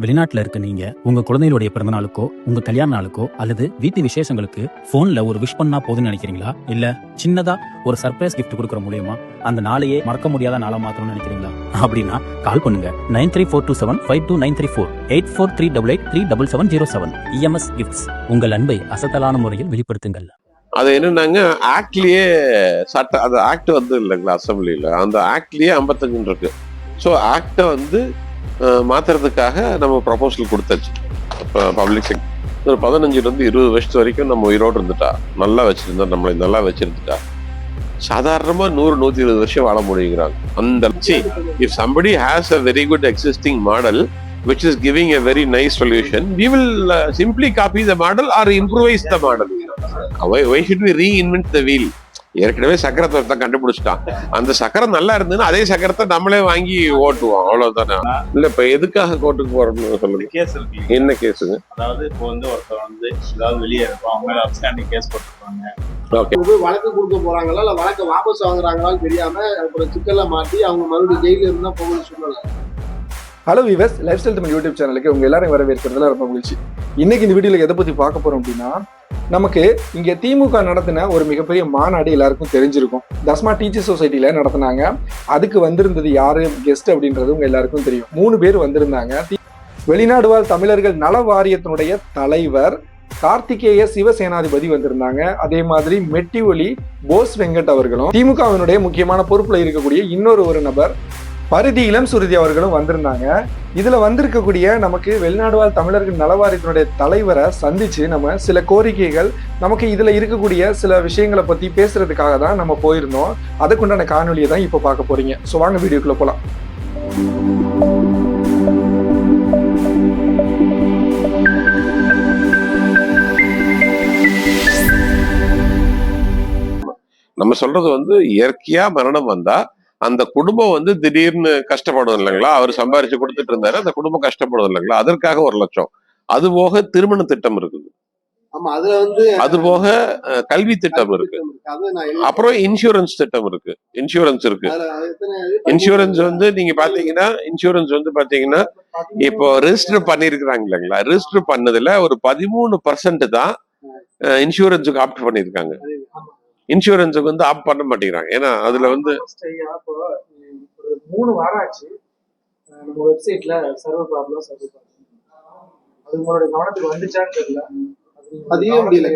வெளிநாட்டில் இருக்க நீங்க உங்க குழந்தைகளுடைய பிறந்த நாளுக்கோ உங்க கல்யாண நாளுக்கோ அல்லது வீட்டு விசேஷங்களுக்கு போன்ல ஒரு விஷ் பண்ணா போதும்னு நினைக்கிறீங்களா? இல்ல சின்னதா ஒரு சர்ப்ரைஸ் கிஃப்ட் கொடுக்குற மூலியமா அந்த நாளையே மறக்க முடியாத நாளா மாத்தணும்னு நினைக்கிறீங்களா? அப்படின்னா கால் பண்ணுங்க. Nine three four two seven five two nine three four eight four three double eight three double seven zero seven. EMS gifts உங்கள் அன்பை அசத்தலான முறையில் வெளிப்படுத்துங்கள். அது என்னன்னாங்க ஆக்ட்லயே சட்ட அந்த ஆக்ட் வந்து இல்லைங்களா அசம்பிளியில அந்த ஆக்ட்லயே ஐம்பத்தஞ்சுன்னு இருக்கு. ஸோ ஆக்டை வந்து அஹ், மாத்துறதுக்காக நம்ம ப்ரப்போசல் கொடுத்தாச்சு பப்ளிக் செக்டர் ஒரு பதினஞ்சுலேருந்து இருபது வருஷத்து வரைக்கும் நம்ம உயிரோடு இருந்துட்டா நல்லா வச்சுருந்தா நம்மளை நல்லா வச்சுருந்துட்டா சாதாரணமாக நூறு நூற்றி இருபது வருஷம் வாழ முடியுங்கிறாங்க அந்த if somebody has a very good existing model which is giving a very nice solution, we will uh, simply copy the model or improvise the model. Why, why should we reinvent the wheel? ஏற்கனவே சக்கரத்தை ஒருத்தன் கண்டுபிடிச்சிட்டான். அந்த சக்கரம் நல்லா இருந்ததுன்னா அதே சக்கரத்தை நம்மளே வாங்கி ஓட்டுவோம். அவ்வளவுதானே? இல்ல இப்ப எதுக்காக கோர்ட்டுக்கு போறோம்னு சொல்லுங்க. கேஸ் இருக்கு. என்ன கேஸுங்க அதாவது இப்போ வந்து ஒருத்தர் வந்து ஏதாவது வெளியே இருக்கும் அவங்க மேல அப்ஸ்டாண்டிங் கேஸ் போட்டிருப்பாங்க. ஓகே போய் வழக்கு கொடுக்க போறாங்களா? இல்ல வழக்கை வாபஸ் வாங்குறாங்களான்னு தெரியாம அப்புறம் சிக்கல்ல மாட்டி அவங்க மறுபடியும் ஜெயில இருந்தா போகணும்னு சொல்லல. Hello Vivas lifestyle Tamil YouTube சேனலுக்கு உங்க எல்லாரும் வரவேற்கிறதுல ரொம்ப மகிழ்ச்சி. இன்னைக்கு இந்த வீடியோல எதை பத்தி பார்க்க போறோம் அப்படின்னா நமக்கு இங்க திமுக நடத்தின ஒரு மிகப்பெரிய மாநாடு எல்லாருக்கும் தெரிஞ்சிருக்கும். தஸ்மா டீச்சர் சொசைட்டில நடத்தினாங்க. அதுக்கு வந்திருந்தது யாரு? கெஸ்ட் அப்படின்றது உங்க எல்லாருக்கும் தெரியும். மூணு பேர் வந்திருந்தாங்க. தி- வெளிநாடு வாழ் தமிழர்கள் நல வாரியத்தினுடைய தலைவர் கார்த்திகேய சிவசேனாதிபதி வந்திருந்தாங்க. அதே மாதிரி மெட்டி ஒலி போஸ் வெங்கட் அவர்களும். திமுகவினுடைய முக்கியமான பொறுப்புல இருக்கக்கூடிய இன்னொரு ஒரு நபர் பரிதி இளம் சுருதி அவர்களும் வந்திருந்தாங்க. இதுல வந்திருக்கக்கூடிய நமக்கு வெளிநாடு வாழ் தமிழர்கள் நலவாரியத்தினுடைய தலைவரை சந்திச்சு நம்ம சில கோரிக்கைகள் நமக்கு இதுல இருக்கக்கூடிய சில விஷயங்களை பத்தி பேசுறதுக்காக தான் நம்ம போயிருந்தோம். அதுக்குண்டான காணொலியை தான் இப்போ பார்க்க போறீங்க. ஸோ வாங்க வீடியோக்குள்ள போலாம். நம்ம சொல்றது வந்து இயற்கையா மரணம் வந்தா அந்த குடும்பம் வந்து திடீர்னு கஷ்டப்படும் இல்லைங்களா? அவர் சம்பாரிச்சு கொடுத்துட்டு இருந்தாரு. அந்த குடும்பம் கஷ்டப்படும் இல்லைங்களா? அதற்காக ஒரு லட்சம். அது போக திருமண திட்டம் இருக்குது. அது போக கல்வி திட்டம் இருக்கு. அப்புறம் இன்சூரன்ஸ் திட்டம் இருக்கு. இன்சூரன்ஸ் இருக்கு. இன்சூரன்ஸ் வந்து நீங்க பாத்தீங்கன்னா இன்சூரன்ஸ் வந்து பாத்தீங்கன்னா இப்போ ரெஜிஸ்டர் பண்ணிருக்கிறாங்க இல்லைங்களா? ரெஜிஸ்டர் பண்ணதுல ஒரு பதிமூணு பர்சன்ட் தான் இன்சூரன்ஸுக்கு ஆப்ட் பண்ணிருக்காங்க. இன்சூரன்ஸுக்கு வந்து ஆப்ட் பண்ண மாட்டேங்கிறாங்க. ஏன்னா அதுல வந்து மூணு வாரம் ஆச்சு. நம்ம வெப்சைட்ல சர்வர் ப்ராப்ளம் சர்வர் அது உங்களுடைய கவனத்துக்கு வந்துச்சான்னு தெரியல. அது நீங்க அது ஏன் முடியல?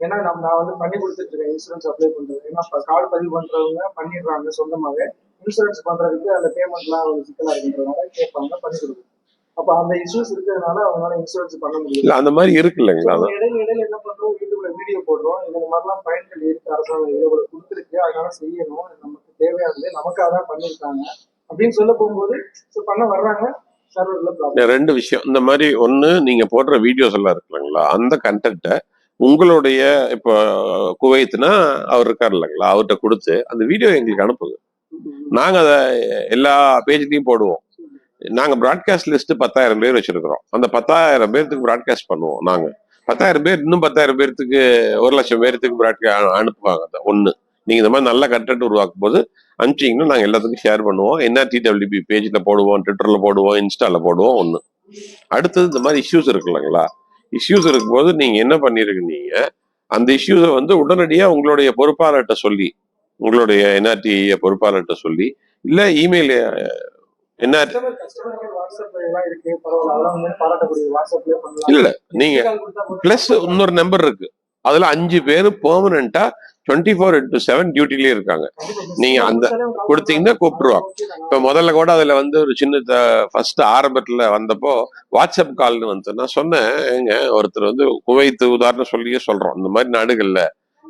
ஏன்னா நம்ம நான் வந்து பண்ணி கொடுத்துட்டு இருக்கேன். இன்சூரன்ஸ் அப்ளை பண்றது. ஏன்னா கார்டு பதிவு பண்றவங்க பண்ணிடுறாங்க சொந்தமாவே. இன்சூரன்ஸ் பண்றதுக்கு அந்த பேமெண்ட்லாம் ஒரு சிக்கலா இருக்குன்றதுனால கேட்பாங்க பண்ணி கொடுக்குறோம் அப்ப அந்த இஷ்யூஸ் இருக்கிறதுனால அவங்களால இன்சூரன்ஸ் பண்ண முடியல. அந்த மாதிரி இருக்கு இல்லைங்களா? இடையில இடையில என்ன பண்றோம்? யூடியூப்ல வீடியோ போடுறோம். இந்த மாதிரிலாம் பயன்கள் இருக்கு. அரசாங்கம் இவ்வளவு கொடுத்துருக்கு. அதனால செய்யணும். நமக்கு தேவையானது. நமக்காக தான் பண்ணியிருக்காங்க. அப்படின்னு சொல்ல போகும்போது பண்ண வர்றாங்க. ரெண்டு விஷயம். இந்த மாதிரி ஒண்ணு நீங்க போடுற வீடியோஸ் எல்லாம் இருக்குங்களா அந்த கண்டென்ட்டை உங்களுடைய இப்போ குவைத்னா அவர் இருக்கார் இல்லைங்களா? அவர்கிட்ட கொடுத்து அந்த வீடியோ எங்களுக்கு அனுப்புங்க. நாங்க அதை எல்லா பேஜ்லயும் போடுவோம். நாங்கள் ப்ராட்காஸ்ட் லிஸ்ட் பத்தாயிரம் பேர் வச்சிருக்கிறோம். அந்த பத்தாயிரம் பேர்த்துக்கு ப்ராட்காஸ்ட் பண்ணுவோம் நாங்கள் பத்தாயிரம் பேர் இன்னும் பத்தாயிரம் பேர்த்துக்கு ஒரு லட்சம் பேர்த்துக்கு ப்ராட்கா அனுப்புவாங்க அதை நீங்கள் இந்த மாதிரி நல்ல கண்டென்ட் உருவாக்கும் போது அனுப்பிச்சிங்கன்னா நாங்கள் எல்லாத்துக்கும் ஷேர் பண்ணுவோம். என்ஆர்டிடபிள்யூபி பேஜில் போடுவோம் ட்விட்டரில் போடுவோம் இன்ஸ்டால போடுவோம் ஒன்று அடுத்தது இந்த மாதிரி இஷ்யூஸ் இருக்கு இல்லைங்களா? இஷ்யூஸ் இருக்கும்போது நீங்க என்ன பண்ணிருக்கீங்க? அந்த இஷ்யூஸை வந்து உடனடியாக உங்களுடைய பொறுப்பாளர்கிட்ட சொல்லி உங்களுடைய என்ஆர்டி பொறுப்பாளர்கிட்ட சொல்லி இல்லை இமெயில் பண்ணலாம். இல்ல நீங்க. பிளஸ் இன்னொரு நம்பர் இருக்கு. அதுல அஞ்சு பேர் பெர்மனண்டா டுவெண்ட்டி ஃபோர் இன்டூ செவன் டியூட்டிலேயே இருக்காங்க. நீங்க அந்த கொடுத்தீங்கன்னா கூப்பிட்டுருவாங்க. இப்ப முதல்ல கூட அதுல வந்து ஒரு சின்ன ஃபர்ஸ்ட் ஆரம்பத்துல வந்தப்போ வாட்ஸ்அப் கால்னு வந்து நான் சொன்னேன். ஏங்க ஒருத்தர் வந்து குவைத்து உதாரணம் சொல்லியே சொல்றோம். இந்த மாதிரி நாடுகள்ல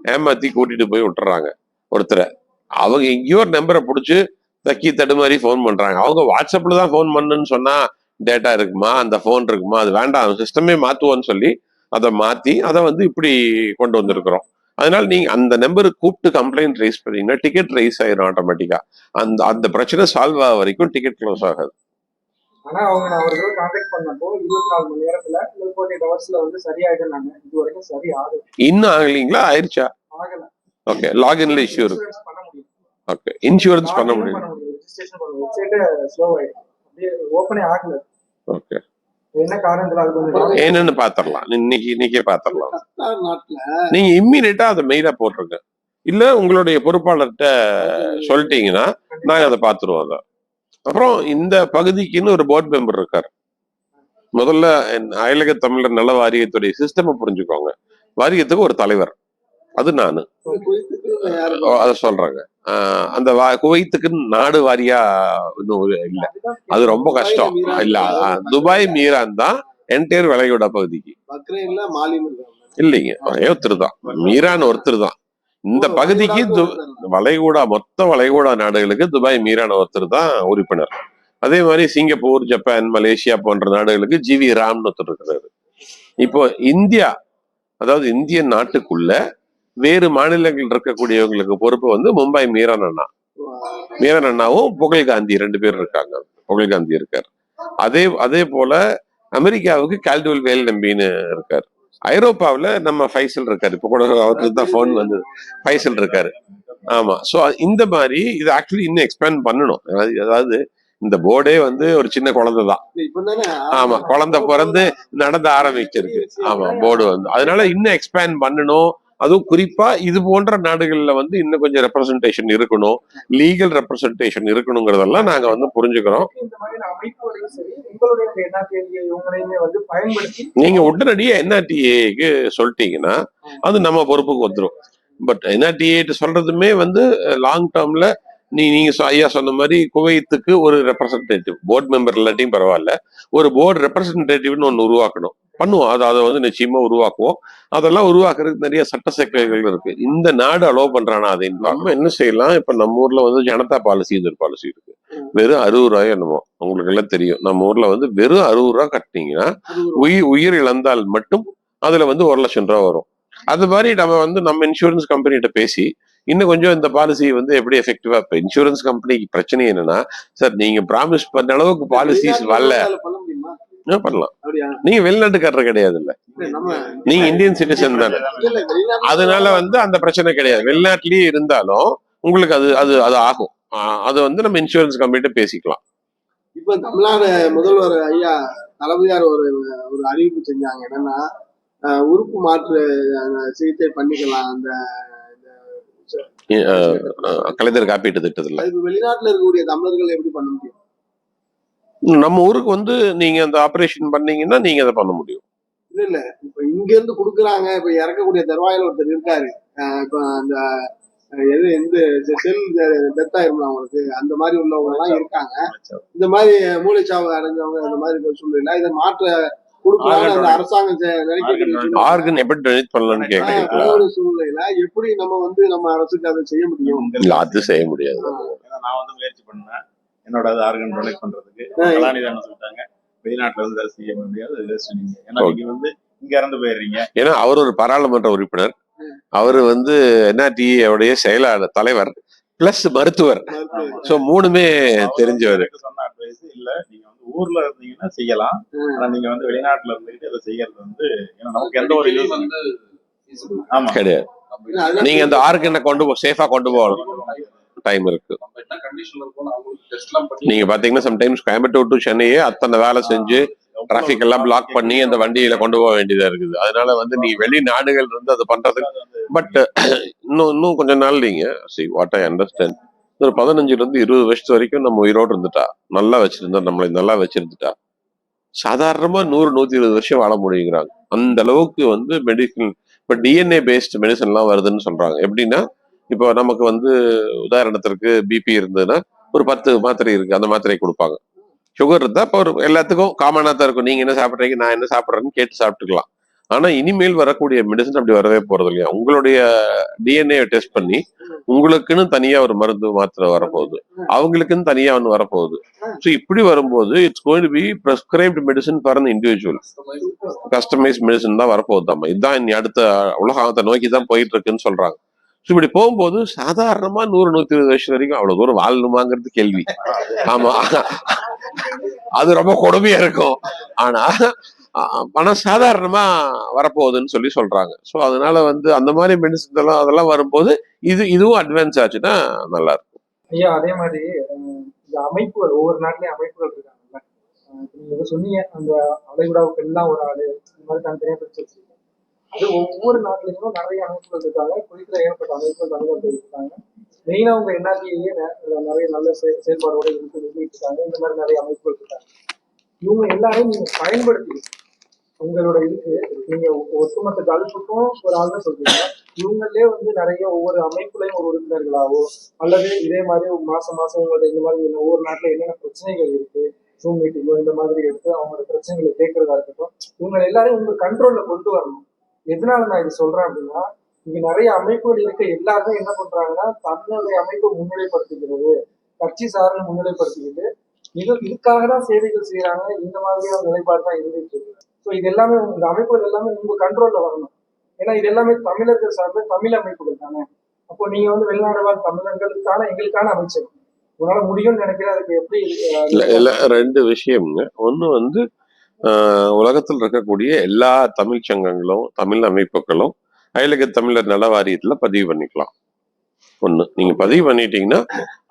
ஏமாத்தி கூட்டிட்டு போய் விட்டுறாங்க. ஒருத்தரை. அவங்க எங்கேயோ ஒரு நம்பரை பிடிச்சி தக்கி தடுமாறி ஃபோன் பண்றாங்க. அவங்க வாட்ஸ்அப்ல தான் ஃபோன் பண்ணுன்னு சொன்னா டேட்டா இருக்குமா? அந்த ஃபோன் இருக்குமா? அது வேண்டாம். சிஸ்டமே மாத்துவோன்னு சொல்லி அதை மாத்தி அதை வந்து இப்படி கொண்டு வந்திருக்கிறோம். அதனால நீங்க அந்த நம்பருக்கு கூப்பிட்டு கம்ப்ளைண்ட் ரைஸ் பண்ணீங்கன்னா டிக்கெட் ரைஸ் ஆயிரும் ஆட்டோமேட்டிக்கா அந்த அந்த பிரச்சனை சால்வ் ஆக வரைக்கும் டிக்கெட் க்ளோஸ் ஆகாது. ஆனா அவங்க நான் ஒரு தடவை கான்டாக்ட் பண்ணப்போ இருபத்தி நாலு மணி நேரத்துல இல்லை ஃபோர்ட்டி எயிட் ஹவர்ஸ்ல வந்து சரியாயிடுனாங்க இது வரைக்கும் சரி ஆகுது இன்னும் ஆகலைங்களா? ஆயிடுச்சா ஆகல. ஓகே லாகின்ல இஷ்யூ இருக்கு. ஓகே இன்சூரன்ஸ் பண்ண முடியும் ஓகே என்ன காரணத்துல அது கொஞ்சம் என்னன்னு பாத்திரலாம். இன்னைக்கு இன்னைக்கே பாத்திரலாம். நீங்க இம்மீடியட்டா அதை மெயிலா போட்டுருங்க. இல்ல உங்களுடைய பொறுப்பாளர்கிட்ட சொல்லிட்டீங்கன்னா நாங்க அதை பார்த்துருவோம் அதை. அப்புறம் இந்த பகுதிக்குன்னு ஒரு போர்டு மெம்பர் இருக்காரு. முதல்ல அயலக தமிழர் நல வாரியத்துடைய சிஸ்டம் புரிஞ்சுக்கோங்க. வாரியத்துக்கு ஒரு தலைவர். அது நானு. அதை சொல்றாங்க. அந்த வா- குவைத்துக்கு நாடு வாரியா இன்னும் இல்ல. அது ரொம்ப கஷ்டம். இல்ல துபாய் மீரான் தான் என்டையர் விலையோட பகுதிக்கு. இல்லைங்க ஒரே ஒருத்தர் தான். மீரான் ஒருத்தர் தான். இந்த பகுதிக்கு வளைகுடா மொத்த வளைகுடா நாடுகளுக்கு துபாய் மீரான ஒருத்தர் தான் உறுப்பினர். அதே மாதிரி சிங்கப்பூர் ஜப்பான் மலேசியா போன்ற நாடுகளுக்கு ஜிவி ராம்னு ஒருத்தர் இருக்கிறாரு. இப்போ இந்தியா அதாவது இந்திய நாட்டுக்குள்ள வேறு மாநிலங்கள் இருக்கக்கூடியவங்களுக்கு பொறுப்பு வந்து மும்பை மீரான் அண்ணா. மீரான் அண்ணாவும் புகழ் காந்தி ரெண்டு பேர் இருக்காங்க. புகழ் காந்தி இருக்காரு. அதே அதே போல அமெரிக்காவுக்கு கால்டுவல் வேல் நம்பின்னு இருக்காரு. ஐரோப்பாவுல நம்ம ஃபைசல் இருக்காரு. இப்ப கூட அவருக்கு தான் ஃபோன் வந்தது ஃபைசல் இருக்காரு. ஆமா. சோ இந்த மாதிரி இது ஆக்சுவலி இன்னும் எக்ஸ்பேண்ட் பண்ணணும். அதாவது- இந்த போர்டே வந்து ஒரு சின்ன குழந்தை தான். ஆமா. குழந்தை பிறந்து நடந்து ஆரம்பிச்சிருக்கு. ஆமா போர்டு வந்து. அதனால இன்னும் எக்ஸ்பேண்ட் பண்ணணும். அதுவும் குறிப்பா இது போன்ற நாடுகள்ல வந்து இன்னும் கொஞ்சம் ரெப்ரசன்டேஷன் இருக்கணும். லீகல் ரெப்ரசன்டேஷன் இருக்கணுங்கிறதெல்லாம் நாங்க வந்து புரிஞ்சுக்கிறோம். நீங்க உடனடியே என்ஆர்டிஏக்கு சொல்லிட்டீங்கன்னா அது நம்ம பொறுப்புக்கு வந்துடும் பட் என்ஆர்டிஏ சொல்றதுமே வந்து லாங் டேர்ம்ல நீ நீங்க ஐயா சொன்ன மாதிரி குவைத்துக்கு ஒரு ரெப்ரசன்டேட்டிவ் போர்டு மெம்பர் இல்லாட்டியும் பரவாயில்ல. ஒரு போர்டு ரெப்ரசன்டேட்டிவ்னு ஒன்று உருவாக்கணும். பண்ணுவோம். அதை அதை வந்து நிச்சயமா உருவாக்குவோம். அதெல்லாம் உருவாக்குறதுக்கு நிறைய சட்ட சிக்கல்கள் இருக்கு. இந்த நாடு அலோவ் பண்றானா அதை நம்ம என்ன செய்யலாம்? இப்ப நம்ம ஊர்ல வந்து ஜனதா பாலிசி ஒரு பாலிசி இருக்கு. வெறும் அறுபது ரூபாய் என்னமோ உங்களுக்கு எல்லாம் தெரியும். நம்ம ஊர்ல வந்து வெறும் அறுபது ரூபாய் கட்டினீங்கன்னா உயிர் உயிர் இழந்தால் மட்டும் அதுல வந்து ஒரு லட்சம் ரூபா வரும். அது மாதிரி நம்ம வந்து நம்ம இன்சூரன்ஸ் கம்பெனிகிட்ட பேசி இன்னும் கொஞ்சம் இந்த பாலிசி வந்து எப்படி எஃபெக்டிவா இப்ப இன்சூரன்ஸ் கம்பெனிக்கு பிரச்சனை என்னன்னா சார் நீங்க ப்ராமிஸ் பண்ண அளவுக்கு பாலிசிஸ் வரல. பண்ணலாம்? நீங்க வெளிநாட்டுக்காரர் கிடையாது இல்ல நீங்க இந்தியன் சிட்டிசன் தானே. அதனால வந்து அந்த பிரச்சனை கிடையாது. வெளிநாட்டிலேயே இருந்தாலும் உங்களுக்கு அது அது அது ஆகும். அது வந்து நம்ம இன்சூரன்ஸ் கம்பெனிட்ட பேசிக்கலாம். இப்ப தமிழ்நாடு முதல்வர் ஐயா தளபதியார் ஒரு ஒரு அறிவிப்பு செஞ்சாங்க. என்னன்னா உறுப்பு மாற்று சிகிச்சை பண்ணிக்கலாம். அந்த கலைஞர் காப்பீட்டு திட்டத்துல. வெளிநாட்டுல இருக்கக்கூடிய தமிழர்கள் எப்படி பண்ண முடியும்? நம்ம ஊருக்கு வந்து நீங்க அந்த ஆபரேஷன் பண்ணீங்கன்னா நீங்க அதை பண்ண முடியும். இல்ல இல்ல. இப்ப இங்க இருந்து குடுக்குறாங்க. இப்ப இறக்கக்கூடிய தருவாயில ஒருத்தர் இருக்காரு. இப்ப அந்த எது எந்த செல் டெத் ஆயிரும்ல அவங்களுக்கு? அந்த மாதிரி உள்ளவங்க எல்லாம் இருக்காங்க. இந்த மாதிரி மூளைச்சாவு அடைஞ்சவங்க இந்த மாதிரி சூழ்நிலை இதை மாற்ற அந்த. ஆர்கன் எப்படி டொனேட் பண்ணலாம்னு ஒரு சூழ்நிலையில எப்படி நம்ம வந்து நம்ம அரசுக்கு அதை செய்ய முடியும்? இல்ல அது செய்ய முடியாது. நான் வந்து முயற்சி பண்ணேன் என்னோட ஆர்கன் டொனேட் பண்றதுக்கு ஆ. கலாநிதி என்ன சொல்லிட்டாங்க. வெளிநாட்டுல வந்து அதை செய்ய முடியாது அது நீங்க. ஏன்னா நீங்க வந்து இங்க இறந்து போயிடுறீங்க. ஏன்னா அவர் ஒரு பாராளுமன்ற உறுப்பினர். அவர் வந்து என்ஆர்டிஏ உடைய செயலாளர் தலைவர் பிளஸ் மருத்துவர். சோ மூணுமே தெரிஞ்சவர். சொன்ன அட்வைஸ் இல்ல நீங்க வந்து ஊர்ல இருந்தீங்கன்னா செய்யலாம். ஆனா நீங்க வந்து வெளிநாட்டுல இருந்துட்டு அதை செய்யறது வந்து ஏன்னா நமக்கு எந்த ஒரு யூஸ் ஆமா. கிடையாது. நீங்க அந்த ஆர்கனை கொண்டு போ சேஃபா கொண்டு போகலாம் டைம் இருக்கு. நீங்க பாத்தீங்கன்னா சம்டைம்ஸ் கோயம்புத்தூர் டு சென்னையே அத்தனை வேலை செஞ்சு டிராபிக் எல்லாம் பிளாக் பண்ணி அந்த வண்டியில கொண்டு போக வேண்டியதா இருக்குது. அதனால வந்து நீங்க வெளிநாடுகள் இருந்து அது பண்றதுக்கு பட் இன்னும் இன்னும் கொஞ்ச நாள் நீங்க சி வாட் ஐ அண்டர்ஸ்டாண்ட் ஒரு பதினஞ்சுல இருந்து இருபது வருஷத்து வரைக்கும் நம்ம உயிரோடு இருந்துட்டா. நல்லா வச்சிருந்தா நம்மளை நல்லா வச்சிருந்துட்டா. சாதாரணமா நூறு நூத்தி இருபது வருஷம் வாழ முடியுங்கிறாங்க. அந்த அளவுக்கு வந்து மெடிசன் இப்ப டிஎன்ஏ பேஸ்ட் மெடிசன் எல்லாம் வருதுன்னு சொல்றாங்க. எப்படின்னா இப்போ நமக்கு வந்து உதாரணத்திற்கு பிபி இருந்ததுன்னா ஒரு பத்து மாத்திரை இருக்கு அந்த மாத்திரை கொடுப்பாங்க. சுகர் இருந்தால் இப்போ ஒரு எல்லாத்துக்கும் காமனாக தான் இருக்கும். நீங்க என்ன சாப்பிட்றீங்க நான் என்ன சாப்பிட்றேன்னு கேட்டு சாப்பிட்டுக்கலாம். ஆனால் இனிமேல் வரக்கூடிய மெடிசன் அப்படி வரவே போகிறது இல்லையா? உங்களுடைய டிஎன்ஏ டெஸ்ட் பண்ணி உங்களுக்குன்னு தனியாக ஒரு மருந்து மாத்திரை வரப்போகுது. அவங்களுக்குன்னு தனியாக ஒன்று வரப்போகுது. ஸோ இப்படி வரும்போது it's going be prescribed medicine for அந்த இண்டிவிஜுவல் கஸ்டமைஸ் மெடிசன் தான் வரப்போகுது. வரப்போகுதாமா இதுதான் இனி அடுத்த உலகத்தை நோக்கி தான் போயிட்டு இருக்குன்னு சொல்றாங்க. ஸோ இப்படி போகும்போது சாதாரணமா நூறு நூத்தி இருபது வருஷம் வரைக்கும் அவ்வளவு தூரம் வாழணுமாங்கிறது கேள்வி. ஆமா. அது ரொம்ப கொடுமையா இருக்கும். ஆனா பணம் சாதாரணமா வரப்போகுதுன்னு சொல்லி சொல்றாங்க. ஸோ அதனால வந்து அந்த மாதிரி மெடிசன் எல்லாம் அதெல்லாம் வரும்போது இது இதுவும் அட்வான்ஸ் ஆச்சுன்னா நல்லா இருக்கும். ஐயா அதே மாதிரி இந்த அமைப்புகள் ஒவ்வொரு நாட்டிலயும் அமைப்புகள் இருக்காங்கல்ல. நீங்க சொன்னீங்க. அந்த அலைகுடாவுக்கு எல்லாம் ஒரு ஆளு. இந்த மாதிரி தனித்தனியா பிரிச்சு வச்சிருக்கீங்க. அது ஒவ்வொரு நாட்டிலையும் நிறைய அமைப்புகள் இருக்காங்க. குடிக்கிற ஏற்பட்ட அமைப்புகள் தமிழர்கள் இருக்காங்க. மெயினா அவங்க என்ஆர்டிஏ நிறைய நல்ல செயல்பாடோட இருக்கு இருக்காங்க. இந்த மாதிரி நிறைய அமைப்புகள் இருக்காங்க. இவங்க எல்லாரையும் நீங்க பயன்படுத்தி உங்களோட இதுக்கு நீங்க ஒட்டுமொத்த தடுப்புக்கும் ஒரு ஆள் தான் சொல்றீங்க. இவங்களே வந்து நிறைய ஒவ்வொரு அமைப்புலையும் ஒரு உறுப்பினர்களாவோ அல்லது இதே மாதிரி மாசம் மாசம் உங்களோட இந்த மாதிரி ஒவ்வொரு நாட்டுல என்னென்ன பிரச்சனைகள் இருக்கு ஜூம் மீட்டிங்கோ இந்த மாதிரி எடுத்து அவங்களோட பிரச்சனைகளை கேட்கறதா இருக்கட்டும் இவங்க எல்லாரையும் உங்க கண்ட்ரோல்ல கொண்டு வரணும். எதனால நான் இது சொல்றேன் அப்படின்னா இங்க நிறைய அமைப்புகள் இருக்க. எல்லாருமே என்ன பண்றாங்கன்னா தன்னுடைய அமைப்பை முன்னிலைப்படுத்துகிறது. கட்சி சார்ந்து முன்னிலைப்படுத்திக்கிட்டு இது இதுக்காக தான் சேவைகள் செய்யறாங்க இந்த மாதிரியான நிலைப்பாடு தான் இருந்துட்டு இருக்கு. ஸோ இது எல்லாமே இந்த அமைப்புகள் எல்லாமே உங்க கண்ட்ரோல்ல வரணும். ஏன்னா இது எல்லாமே தமிழர்கள் சார்ந்த தமிழ் அமைப்புகள் தானே. அப்போ நீங்க வந்து வெளிநாடு வாழ் தமிழர்களுக்கான எங்களுக்கான அமைச்சர். உங்களால முடியும்னு நினைக்கிறேன். அதுக்கு எப்படி ரெண்டு விஷயம்ங்க. ஒன்னு வந்து உலகத்தில் இருக்கக்கூடிய எல்லா தமிழ் சங்கங்களும் தமிழ் அமைப்புகளும் அயலக தமிழர் நல வாரியத்தில் பதிவு பண்ணிக்கலாம். ஒன்று நீங்க பதிவு பண்ணிட்டீங்கன்னா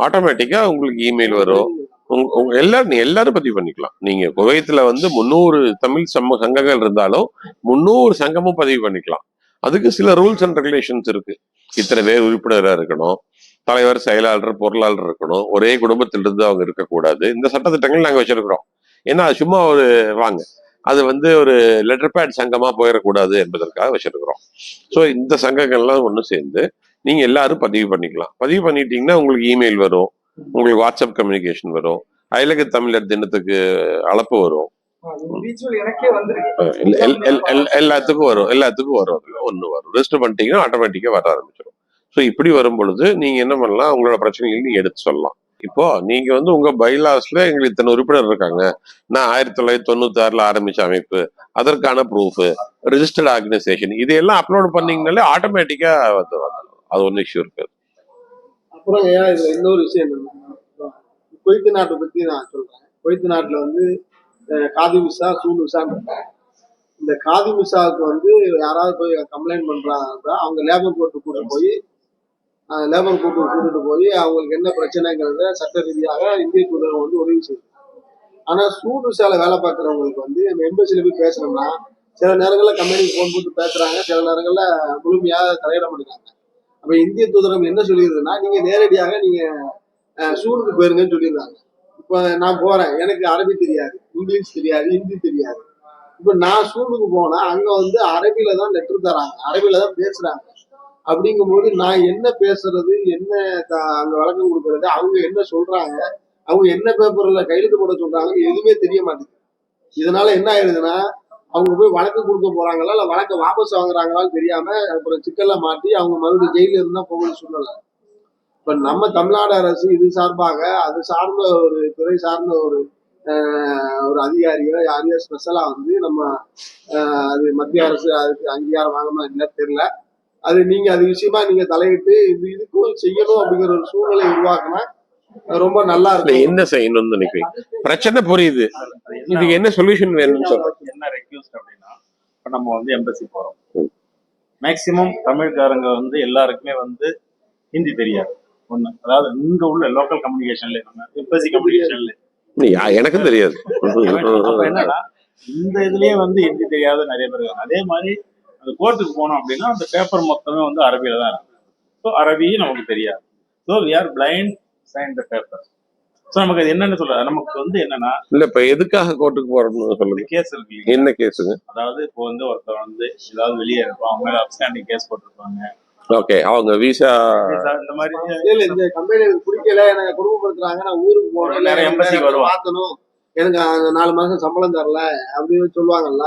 ஆட்டோமேட்டிக்காக உங்களுக்கு இமெயில் வரும். உங்க உங்க எல்லாரும் எல்லாரும் பதிவு பண்ணிக்கலாம். நீங்க குவைத்துல வந்து முந்நூறு தமிழ் சம சங்கங்கள் இருந்தாலும் முந்நூறு சங்கமும் பதிவு பண்ணிக்கலாம். அதுக்கு சில ரூல்ஸ் அண்ட் ரெகுலேஷன்ஸ் இருக்கு. இத்தனை பேர் உறுப்பினராக இருக்கணும். தலைவர் செயலாளர் பொருளாளர் இருக்கணும். ஒரே குடும்பத்திலிருந்து அவங்க இருக்கக்கூடாது. இந்த சட்டத்திட்டங்கள் நாங்கள் வச்சிருக்கிறோம். ஏன்னா சும்மா ஒரு வாங்க. அது வந்து ஒரு லெட்டர் பேட் சங்கமா போயிடக்கூடாது என்பதற்காக வச்சிருக்கிறோம். ஸோ இந்த சங்கங்கள்லாம் ஒன்று சேர்ந்து நீங்க எல்லாரும் பதிவு பண்ணிக்கலாம். பதிவு பண்ணிட்டீங்கன்னா உங்களுக்கு இமெயில் வரும். உங்களுக்கு வாட்ஸ்அப் கம்யூனிகேஷன் வரும். அயலக தமிழர் தினத்துக்கு அழைப்பு வரும். எல்லாத்துக்கும் வரும். எல்லாத்துக்கும் வரும். ஒன்று வரும். ரெஜிஸ்டர் பண்ணிட்டீங்கன்னா ஆட்டோமேட்டிக்காக வர ஆரம்பிச்சிடும் ஸோ இப்படி வரும் பொழுது நீங்க என்ன பண்ணலாம்? உங்களோட பிரச்சனைகளை நீங்க எடுத்து சொல்லலாம். இப்போ நீங்க வந்து உங்க பைலாஸ்ல எங்களுக்கு இத்தனை உறுப்பினர் இருக்காங்க. நான் ஆயிரத்தி தொள்ளாயிரத்தி தொண்ணூத்தி ஆறுல ஆரம்பிச்ச அமைப்பு அதற்கான ப்ரூஃப் ரிஜிஸ்டர்ட் ஆர்கனைசேஷன் இதையெல்லாம் அப்லோட் பண்ணீங்கனாலே ஆட்டோமேட்டிக்கா வந்து அது ஒன்றும் இஷ்யூ இருக்காது. அப்புறம் ஏன் இதுல இன்னொரு விஷயம் என்னன்னா குவைத்து நாட்டை பத்தி நான் சொல்றேன். குவைத்து நாட்டுல வந்து காதி விசா சூல் மிசான்னு இந்த காதி விசாவுக்கு வந்து யாராவது போய் கம்ப்ளைண்ட் பண்றாங்க அவங்க லேபர் கோர்ட்டு கூட போய் லேபர் கூட்டு கூட்டிட்டு போய் அவங்களுக்கு என்ன பிரச்சனைங்கிறத சட்ட ரீதியாக இந்திய தூதரகம் வந்து உதவி செய்யும் ஆனா சூடு சேலை வேலை பார்க்குறவங்களுக்கு வந்து நம்ம எம்பசில போய் பேசுறோம்னா சில நேரங்களில் கம்பெனிக்கு ஃபோன் போட்டு பேசுறாங்க சில நேரங்களில் முழுமையாக தலையிட மாட்டாங்க அப்ப இந்திய தூதரகம் என்ன சொல்லிடுதுன்னா நீங்க நேரடியாக நீங்க சூடுக்கு போயிருங்கன்னு சொல்லிடுறாங்க. இப்போ நான் போறேன். எனக்கு அரபி தெரியாது இங்கிலீஷ் தெரியாது ஹிந்தி தெரியாது. இப்போ நான் சூடுக்கு போனா அங்க வந்து அரபியில் தான் லெட்டர் தராங்க. அரபியில் தான் பேசுறாங்க. அப்படிங்கும்போது நான் என்ன பேசுறது என்ன அங்க வழக்கம் கொடுக்கறது அவங்க என்ன சொல்றாங்க அவங்க என்ன பேப்பர்ல கையெழுத்து போட சொல்றாங்க எதுவுமே தெரிய மாட்டேங்குது. இதனால என்ன ஆயிடுதுன்னா அவங்க போய் வழக்கு கொடுக்க போறாங்களா இல்ல வழக்கை வாபஸ் வாங்குறாங்களான்னு தெரியாம அப்புறம் சிக்கல்ல மாட்டி அவங்க மறுபடியும் ஜெயில இருந்தா போகணும்னு சொல்லல. இப்ப நம்ம தமிழ்நாடு அரசு இது சார்பாக அது சார்ந்த ஒரு துறை சார்ந்த ஒரு ஒரு அதிகாரியோ யாரையோ ஸ்பெஷலா வந்து நம்ம அது மத்திய அரசு அதுக்கு அங்கீகாரம் வாங்கணும் என்ன தெரியல. அது நீங்க அது விஷயமா நீங்க தலையிட்டு இது இதுக்கும் செய்யணும் அப்படிங்கிற ஒரு சூழ்நிலை உருவாக்குனா ரொம்ப நல்லா இல்ல இருக்கும். என்ன செய்யணும்னு நினைக்கிறீங்க? பிரச்சனை புரியுது. இதுக்கு என்ன சொல்யூஷன் வேணும்னு சொல்றேன் என்ன ரெக்யூஸ்ட் அப்படின்னா இப்ப நம்ம வந்து எம்பசி போறோம். மேக்சிமம் தமிழ்காரங்க வந்து எல்லாருக்குமே வந்து ஹிந்தி தெரியாது. ஒண்ணு அதாவது இங்க உள்ள லோக்கல் கம்யூனிகேஷன்ல எம்பசி கம்யூனிகேஷன்ல யா- எனக்கும் தெரியாது. அப்ப என்னன்னா இந்த இதுலயே வந்து ஹிந்தி தெரியாத நிறைய பேர் அதே மாதிரி அந்த கோர்ட்டுக்கு போனோம் அப்படின்னா அந்த பேப்பர் மொத்தமே வந்து அரபியில தான் இருக்கு. ஸோ அரபியும் நமக்கு தெரியாது. So we are blind sign the paper so நமக்கு அது என்னன்னு சொல்ற நமக்கு வந்து என்னன்னா இல்ல இப்ப எதுக்காக கோர்ட்டுக்கு போறோம்னு சொல்லுங்க. கேஸ் இருக்கு? என்ன கேஸுங்க அதாவது இப்போ வந்து ஒருத்தர் வந்து ஏதாவது வெளியே இருப்பான் அவங்க மேல அப்ஸ்டாண்டிங் கேஸ் போட்டிருப்பாங்க. ஓகே அவங்க விசா இந்த மாதிரி இல்ல இந்த கம்பெனி எனக்கு பிடிக்கல. எனக்கு குடும்பப்படுத்துறாங்க. நான் ஊருக்கு embassy வேற வருவான். மாத்தணும். எனக்கு அந்த நாலு மாசம் சம்பளம் தரல. அப்படின்னு சொல்லுவாங்கல்ல.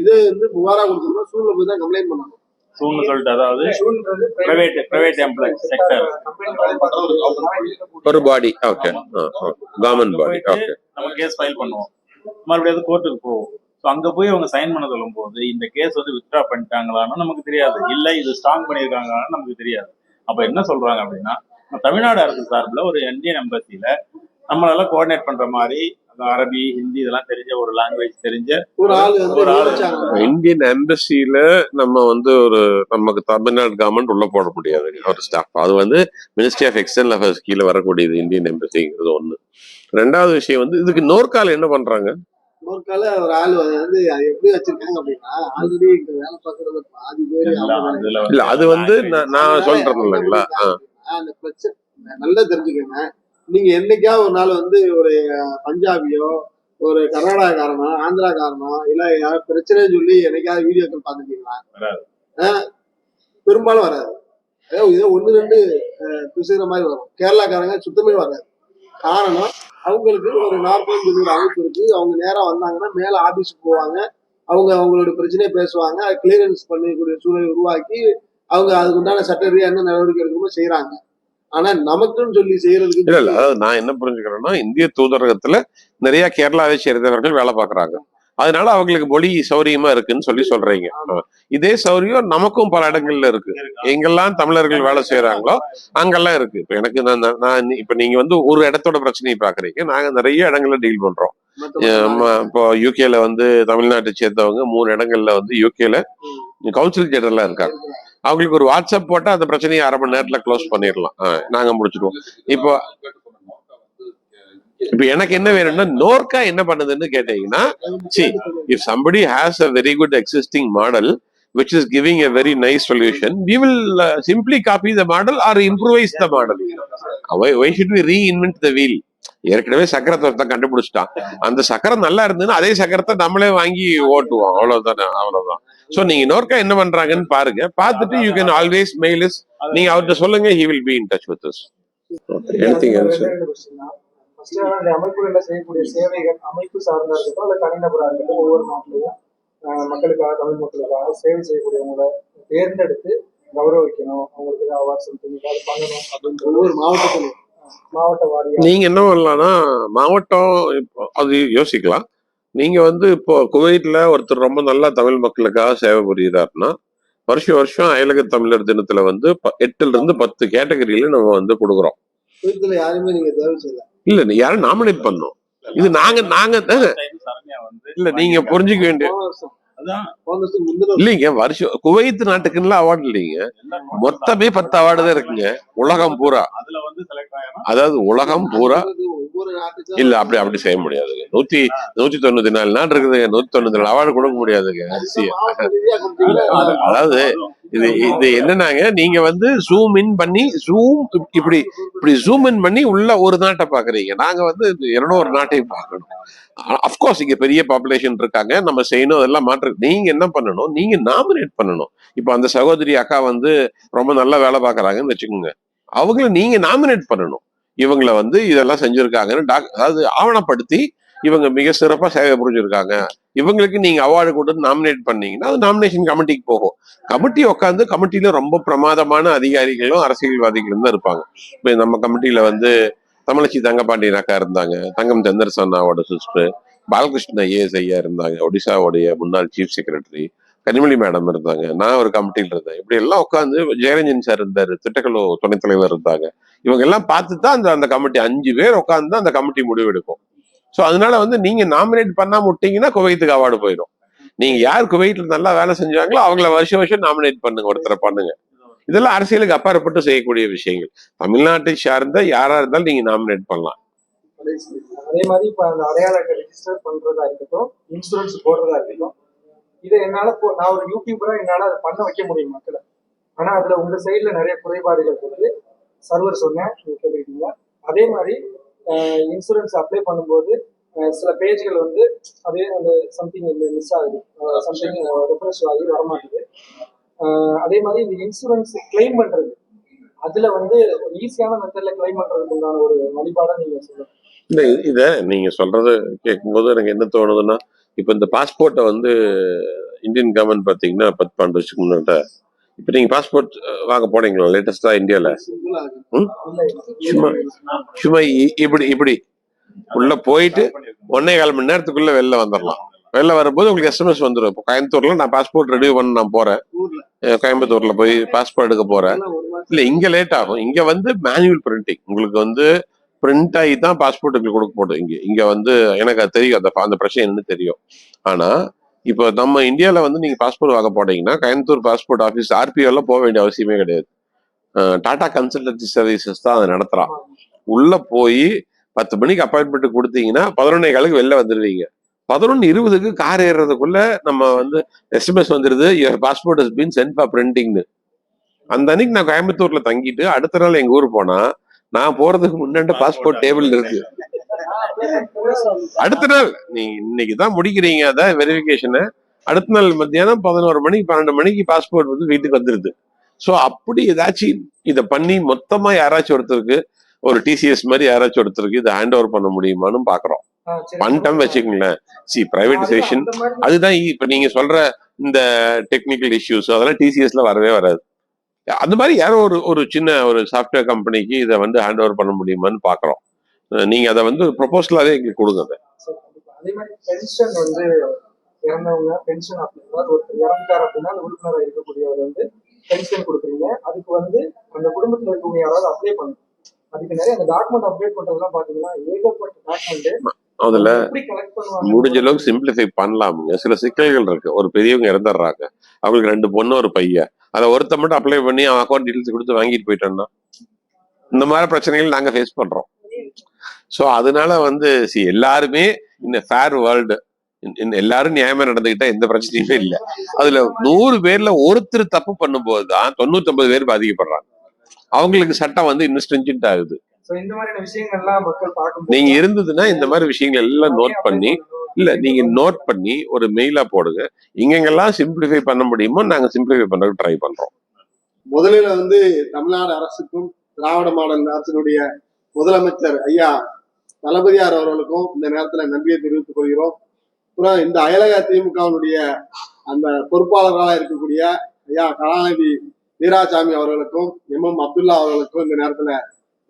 இது வந்து புகாரா கொடுத்தோம்னா சூழ்நிலை போய் தான் கம்ப்ளைண்ட் பண்ணணும். சூழ்னு சொல்லிட்டு அதாவது பிரைவேட் பிரைவேட் எம்ப்ளாய் செக்டர் ஒரு body okay government body okay நம்ம கேஸ் ஃபைல் பண்ணுவோம். மறுபடியும் கோர்ட்டுக்கு போவோம் ஸோ அங்க போய் அவங்க சைன் பண்ண சொல்லும்போது இந்த கேஸ் வந்து வித்ட்ரா பண்ணிட்டாங்களான்னு நமக்கு தெரியாது. இல்ல இது ஸ்ட்ராங் பண்ணியிருக்காங்களான்னு நமக்கு தெரியாது. அப்ப என்ன சொல்றாங்க அப்படின்னா தமிழ்நாடு அரசு சார்பில் ஒரு இந்தியன் எம்பசியில நம்மளால கோஆர்டினேட் பண்ற மாதிரி அந்த அரபி ஹிந்தி இதெல்லாம் தெரிஞ்ச ஒரு லாங்குவேஜ் தெரிஞ்ச ஒரு ஆள் வந்து ஒரு ஆளு. இந்தியன் எம்பசில நம்ம வந்து ஒரு நமக்கு தமிழ்நாடு கவர்மெண்ட் உள்ள போட முடியாது. ஒரு ஸ்டாஃப் அது வந்து மினிஸ்ட்ரி ஆஃப் எக்ஸ்டர்னல் அஃபேர்ஸ் கீழே வரக்கூடியது இந்தியன் எம்பசிங்கிறது ஒண்ணு. ரெண்டாவது விஷயம் வந்து இதுக்கு நோர்கால் என்ன பண்றாங்க? நோக்கால ஒரு ஆள் வந்து எப்படி வச்சிருக்காங்க அப்படின்னா ஆல்ரெடி இங்க வேலை பார்க்கறது பாதி பேர் இல்ல அது வந்து நான் சொல்றேன் இல்லைங்களா நல்லா தெரிஞ்சுக்கங்க நீங்க என்னைக்கா ஒரு நாள் வந்து ஒரு பஞ்சாபியோ ஒரு கர்நாடகாக்காரனோ ஆந்திராக்காரனோ இல்ல யாராவது பிரச்சனைன்னு சொல்லி என்னைக்காவது வீடியோக்கள் பார்த்துருக்கீங்களா? பெரும்பாலும் வராது. ஏதோ ஒன்று ரெண்டு பிசுகிற மாதிரி வரும். கேரளாக்காரங்க சுத்தமே வராது. காரணம் அவங்களுக்கு ஒரு நாற்பது சொல்லி ஒரு அமைப்பு இருக்கு. அவங்க நேரா வந்தாங்கன்னா மேல ஆபீஸுக்கு போவாங்க. அவங்க அவங்களோட பிரச்சனையை பேசுவாங்க. கிளியரன்ஸ் பண்ணக்கூடிய சூழலை உருவாக்கி அவங்க அதுக்கு உண்டான சட்ட என்ன நடவடிக்கை எடுக்கணுமோ செய்யறாங்க ஆனா நமக்குன்னு சொல்லி இல்ல இல்ல. செய்யறதுக்கு அதாவது நான் என்ன புரிஞ்சுக்கிறேன்னா இந்திய தூதரகத்துல நிறைய கேரளாவை சேர்ந்தவர்கள் வேலை பார்க்கறாங்க. அதனால அவங்களுக்கு மொழி சௌரியமா இருக்குன்னு சொல்லி சொல்றீங்க. இதே சௌரியம் நமக்கும் பல இடங்கள்ல இருக்கு. எங்கெல்லாம் தமிழர்கள் வேலை செய்யறாங்களோ அங்கெல்லாம் இருக்கு. இப்ப எனக்கு நான் இப்ப நீங்க வந்து ஒரு இடத்தோட பிரச்சனையை பாக்குறீங்க. நாங்க நிறைய இடங்கள்ல டீல் பண்றோம். இப்போ யூகேல வந்து தமிழ்நாட்டை சேர்ந்தவங்க மூணு இடங்கள்ல வந்து யூகேல கவுன்சில் ஜெனரலா இருக்காங்க. அவங்களுக்கு ஒரு வாட்ஸ்அப் போட்டா அந்த பிரச்சனையை அரை மணி நேரத்துல க்ளோஸ் பண்ணிடலாம். நாங்க முடிச்சிடுவோம். இப்போ இப்ப எனக்கு என்ன வேணும்னா நோர்க்கா என்ன பண்ணுதுன்னு கேட்டீங்கன்னா see if somebody has a very good existing model which is giving a very nice solution we will uh, simply copy the model or improvise the model. Why, why should we reinvent the wheel? ஏற்கனவே சக்கரத்தை ஒருத்தன் கண்டுபிடிச்சிட்டான். அந்த சக்கரம் நல்லா இருந்ததுன்னா அதே சக்கரத்தை நம்மளே வாங்கி ஓட்டுவோம். அவ்வளவுதானே அவ்வளவுதான். சோ நீங்க நோர்க்கா என்ன பண்றாங்கன்னு பாருங்க. பார்த்துட்டு யூ கேன் ஆல்வேஸ் மெயில் நீங்க அவர்கிட்ட சொல்லுங்க he will be in touch with us. Anything else first அந்த அமைப்புகள்ல செய்யக்கூடிய சேவைகள் அமைப்பு சார்ந்தா இருக்கட்டும் அல்ல தனிநபரா இருக்கட்டும் ஒவ்வொரு நாட்டிலையும் மக்களுக்காக தமிழ் மக்களுக்காக சேவை செய்யக்கூடியவங்களை தேர்ந்தெடுத்து கௌரவிக்கணும். அவங்களுக்கு ஏதாவது அவார்ட் சம்திங் ஏதாவது பண்ணணும் அப்படின்ற ஒவ்வொரு மாவட்டத்திலும். மாவட்ட வாரியா. நீங்க என்ன பண்ணலாம்னா மாவட்டம் அது யோசிக்கலாம். நீங்க வந்து இப்போ குவைட்ல ஒருத்தர் ரொம்ப நல்லா தமிழ் மக்களுக்காக சேவை புரியுறாருன்னா வருஷம் வருஷம் அயலக தமிழர் தினத்துல வந்து ப- எட்டுல இருந்து பத்து கேட்டகரியில நம்ம வந்து கொடுக்குறோம். வீட்டுல யாருமே நீங்க தேவை செய்யல. இல்ல யாரும் நாமினேட் பண்ணோம். இது நாங்க நாங்க இல்ல நீங்க புரிஞ்சுக்க வேண்டிய போன வருஷம் அதான் போன வருஷம். முந்தின இல்லைங்க வருஷம் குவைத் நாட்டுக்குன்னு அவார்டு இல்லைங்க. மொத்தமே பத்து அவார்டு தான் இருக்குங்க. உலகம் பூரா. அதுல வந்து அதாவது உலகம் பூரா இல்ல அப்படி அப்படி செய்ய முடியாதுங்க நூத்தி நூத்தி தொண்ணூத்தி நாலு நாடு இருக்குதுங்க நூத்தி தொண்ணூத்தி நாலு அவார்டு கொடுக்க முடியாதுங்க அரிசி மாவட்ட ரீதியா கொடுத்தீங்கன்னா அதாவது இது இது என்னன்னாங்க நீங்க வந்து ஜூம் இன் பண்ணி ஜூம் இப்படி இப்படி ஜூம் இன் பண்ணி உள்ள ஒரு நாட்டை பாக்குறீங்க. நாங்க வந்து இருநூறு நாட்டையும் பார்க்கணும். அப்கோர்ஸ் இங்க பெரிய பாப்புலேஷன் இருக்காங்க. நம்ம செய்யணும் அதெல்லாம் மாற்று. நீங்க என்ன பண்ணணும்? நீங்க நாமினேட் பண்ணணும். இப்போ அந்த சகோதரி அக்கா வந்து ரொம்ப நல்லா வேலை பார்க்கறாங்கன்னு வச்சுக்கோங்க. அவங்கள நீங்க நாமினேட் பண்ணணும். இவங்கள வந்து இதெல்லாம் செஞ்சிருக்காங்கன்னு டாக் அதாவது ஆவணப்படுத்தி இவங்க மிக சிறப்பாக சேவை புரிஞ்சிருக்காங்க. இவங்களுக்கு நீங்க அவார்டு கொடுத்து நாமினேட் பண்ணீங்கன்னா அது நாமினேஷன் கமிட்டிக்கு போகும். கமிட்டி உட்காந்து கமிட்டியில ரொம்ப பிரமாதமான அதிகாரிகளும் அரசியல்வாதிகளும் தான் இருப்பாங்க. இப்போ நம்ம கமிட்டியில வந்து தமிழச்சி தங்கபாண்டியன் அக்கா இருந்தாங்க தங்கம் சந்திரசன் சிஸ்டர் பாலகிருஷ்ண ஐஏஎஸ் ஐயா இருந்தாங்க ஒடிசாவுடைய முன்னாள் சீஃப் செக்ரட்டரி கனிமொழி மேடம் இருந்தாங்க. நான் ஒரு கமிட்டியில் இருந்தேன். இப்படி எல்லாம் உட்காந்து ஜெயரஞ்சன் சார் இருந்தாரு திட்டக்குழு துணைத் தலைவர் இருந்தாங்க. இவங்க எல்லாம் பார்த்து தான் அந்த அந்த கமிட்டி அஞ்சு பேர் உட்காந்து அந்த கமிட்டி முடிவெடுக்கும் ஸோ அதனால வந்து நீங்க நாமினேட் பண்ணாம விட்டீங்கன்னா குவைத்துக்கு அவார்டு போயிடும். நீங்க யார் குவைட்ல நல்லா வேலை செஞ்சாங்களோ அவங்கள வருஷம் வருஷம் நாமினேட் பண்ணுங்க ஒருத்தரை பண்ணுங்க. இதெல்லாம் அரசியலுக்கு அப்பாற்பட்டு செய்யக்கூடிய விஷயங்கள். தமிழ்நாட்டை சார்ந்த யாரா இருந்தாலும் நீங்க நாமினேட் பண்ணலாம். அதே மாதிரி இப்ப அந்த அடையாள ரெஜிஸ்டர் பண்றதா இருக்கட்டும் இன்சூரன்ஸ் போடுறதா இருக்கட்டும் இதை என்னால நான் ஒரு யூடியூபரா என்னால அதை பண்ண வைக்க முடியும் மக்களை. ஆனா அதுல உங்க சைட்ல நிறைய குறைபாடுகள் இருக்கு சர்வர் சொன்னேன் நீங்க அதே மாதிரி இன்சூரன்ஸ் அப்ளை பண்ணும்போது சில பேஜ்கள் வந்து அதே அந்த சம்திங் மிஸ் ஆகுது. சம்திங் ரெஃப்ரெஷ் ஆகி வரமாட்டேங்குது அதே மாதிரி இந்த இன்சூரன்ஸ் கிளைம் பண்றது. அதுல வந்து ஈஸியான மெத்தட்ல கிளைம் பண்றதுக்கு உண்டான ஒரு வழிபாடா நீங்க சொல்லுங்க. இத நீங்க சொல்றது கேட்கும்போது எனக்கு என்ன தோணுதுன்னா இப்ப இந்த பாஸ்போர்ட்டை வந்து இந்தியன் கவர்மெண்ட் பாத்தீங்கன்னா பத்து பன்னெண்டு வருஷத்துக்கு முன்னாட்ட இப்ப நீங்க பாஸ்போர்ட் வாங்க போனீங்களா? லேட்டஸ்டா இந்தியால சும்மா சும்மா இ- இப்படி இப்படி. உள்ள போயிட்டு ஒன்னே கால் மணி நேரத்துக்குள்ள வெளில வந்துடலாம் வெளில வரும்போது உங்களுக்கு எஸ்எம்எஸ் வந்துடும் இப்போ கோயம்புத்தூர்ல நான் பாஸ்போர்ட் ரெடி பண்ண நான் போறேன். கோயம்புத்தூர்ல போய் பாஸ்போர்ட் எடுக்க போறேன். இல்ல இங்க லேட் ஆகும். இங்க வந்து மேனுவல் பிரிண்டிங் உங்களுக்கு வந்து பிரிண்ட் ஆகி தான் பாஸ்போர்ட் உங்களுக்கு கொடுக்க போடும் இங்க இங்க வந்து எனக்கு அது தெரியும். அந்த அந்த பிரச்சனை என்னன்னு தெரியும். ஆனா இப்போ நம்ம இந்தியால வந்து நீங்க பாஸ்போர்ட் வாங்க போனீங்கன்னா கோயம்புத்தூர் பாஸ்போர்ட் ஆஃபீஸ் ஆர்பிஓ எல்லாம் போக வேண்டிய அவசியமே கிடையாது. டாடா கன்சல்டன்சி சர்வீசஸ் தான் அதை நடத்துறான். உள்ள போய் பத்து மணிக்கு அப்பாயின்மெண்ட் கொடுத்தீங்கன்னா பதினொன்னே காலுக்கு வெளில வந்துடுவீங்க பதினொன்னு இருபதுக்கு கார் ஏறுறதுக்குள்ள நம்ம வந்து எஸ்எம்எஸ் வந்துருது. Your passport has been sent for பிரிண்டிங்னு அந்த அன்னைக்கு நான் கோயம்புத்தூர்ல தங்கிட்டு அடுத்த நாள் எங்க ஊர் போனா நான் போறதுக்கு முன்னாடி பாஸ்போர்ட் டேபிள் இருக்கு. அடுத்த நாள் நீங்க இன்னைக்கு தான் முடிக்கிறீங்க அதான் வெரிஃபிகேஷனை அடுத்த நாள் மத்தியானம் பதினோரு மணிக்கு பன்னெண்டு மணிக்கு பாஸ்போர்ட் வந்து வீட்டுக்கு வந்துருது. ஸோ அப்படி ஏதாச்சும் இதை பண்ணி மொத்தமா யாராச்சும் ஒருத்தருக்கு ஒரு டிசிஎஸ் மாதிரி யாராச்சும் ஒருத்தருக்கு இதை ஹேண்ட் ஓவர் பண்ண முடியுமான்னு பாக்குறோம். பண்ணிட்டோம் வச்சுக்கோங்களேன். சி பிரைவேடைசேஷன் அதுதான் இப்ப நீங்க சொல்ற இந்த டெக்னிக்கல் இஷ்யூஸ் அதெல்லாம் டிசிஎஸ்ல வரவே வராது. அந்த மாதிரி யாரோ ஒரு ஒரு சின்ன ஒரு சாஃப்ட்வேர் கம்பெனிக்கு இதை வந்து ஹேண்ட் ஓவர் பண்ண முடியுமான்னு பாக்குறோம் நீங்க அதை வந்து ப்ரொபோசலாவே எங்களுக்கு கொடுங்க அதை. அதே மாதிரி பென்ஷன் வந்து இறந்தவங்க பென்ஷன் அப்படின்னா ஒருத்தர் இறந்துட்டார் அப்படின்னா அந்த உறுப்பினராக இருக்கக்கூடியவர் வந்து பென்ஷன் கொடுக்குறீங்க. அதுக்கு வந்து அந்த குடும்பத்துல இருக்கவங்க யாராவது அப்ளை பண்ணணும். அதுக்கு நிறைய அந்த டாக்குமெண்ட் அப்டேட் பண்றதெல்லாம் பாத்தீங்கன்னா ஏகப்பட்ட டாக்குமெண்ட் அதுல முடிஞ்ச அளவுக்கு சிம்பிளிஃபை பண்ணலாமுங்க. சில சிக்கல்கள் இருக்கு. ஒரு பெரியவங்க இறந்துடுறாங்க. அவங்களுக்கு ரெண்டு பொண்ணு ஒரு பையன். அதை ஒருத்த மட்டும் அப்ளை பண்ணி அவன் அக்கௌண்ட் டீடைல்ஸ் கொடுத்து வாங்கிட்டு போயிட்டோம்னா இந்த மாதிரி பிரச்சனைகள் நாங்க ஃபேஸ் பண்றோம். ஸோ அதனால வந்து சி எல்லாருமே இந்த ஃபேர் வேர்ல்டு எல்லாரும் நியாயமா நடந்துக்கிட்டா எந்த பிரச்சனையுமே இல்லை. அதுல நூறு பேர்ல ஒருத்தர் தப்பு பண்ணும்போது தான் தொண்ணூத்தொன்பது பேர் பாதிக்கப்படுறாங்க. அவங்களுக்கு சட்டம் வந்து இன்னும் stringent ஆகுது. சோ இந்த மாதிரியான விஷயங்கள்லாம் மக்கள் பார்க்கும்போது நீங்க இருந்ததுன்னா இந்த மாதிரி விஷயங்கள் எல்லாம் நோட் பண்ணி இல்ல நீங்க நோட் பண்ணி ஒரு மெயிலா போடுங்க. இங்கெங்கெல்லாம் சிம்பிளிஃபை பண்ண முடியுமோ நாங்க சிம்பிளிஃபை பண்றதுக்கு ட்ரை பண்றோம். முதலில் வந்து தமிழ்நாடு அரசுக்கும் திராவிட மாடல் அரசினுடைய முதலமைச்சர் ஐயா தளபதியார் அவர்களுக்கும் இந்த நேரத்துல நன்றியை தெரிவித்துக் கொள்கிறோம். அப்புறம் இந்த அயலக திமுகவினுடைய அந்த பொறுப்பாளர்களாக இருக்கக்கூடிய ஐயா கலாநிதி வீராசாமி அவர்களுக்கும் எம் எம் அப்துல்லா அவர்களுக்கும் இந்த நேரத்துல